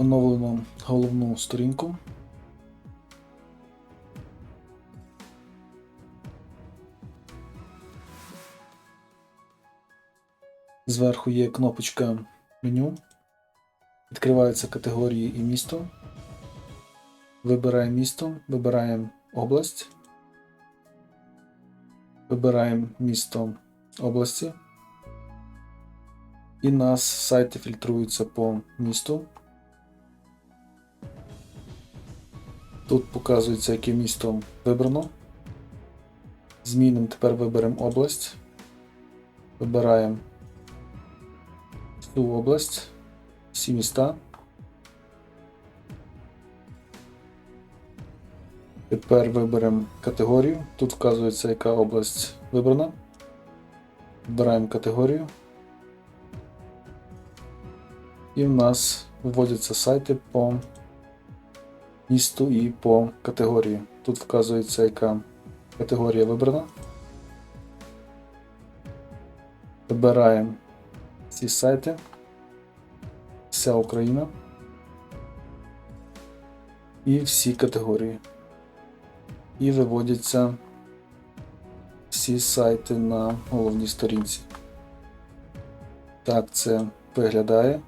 Оновлено головну сторінку. Зверху є кнопочка меню. Відкриваються категорії і місто. Вибираємо місто, вибираємо область. Вибираємо місто області. І нас сайти фільтруються по місту. Тут показується, яке місто вибрано. Змінимо, тепер виберемо область. Вибираємо всю область, всі міста. Тепер виберемо категорію. Тут вказується, яка область вибрана. Вибираємо категорію. І в нас вводяться сайти по місту і по категорії. Тут вказується, яка категорія вибрана. Вибираємо ці сайти. Вся Україна. І всі категорії. І виводяться всі сайти на головній сторінці. Так це виглядає.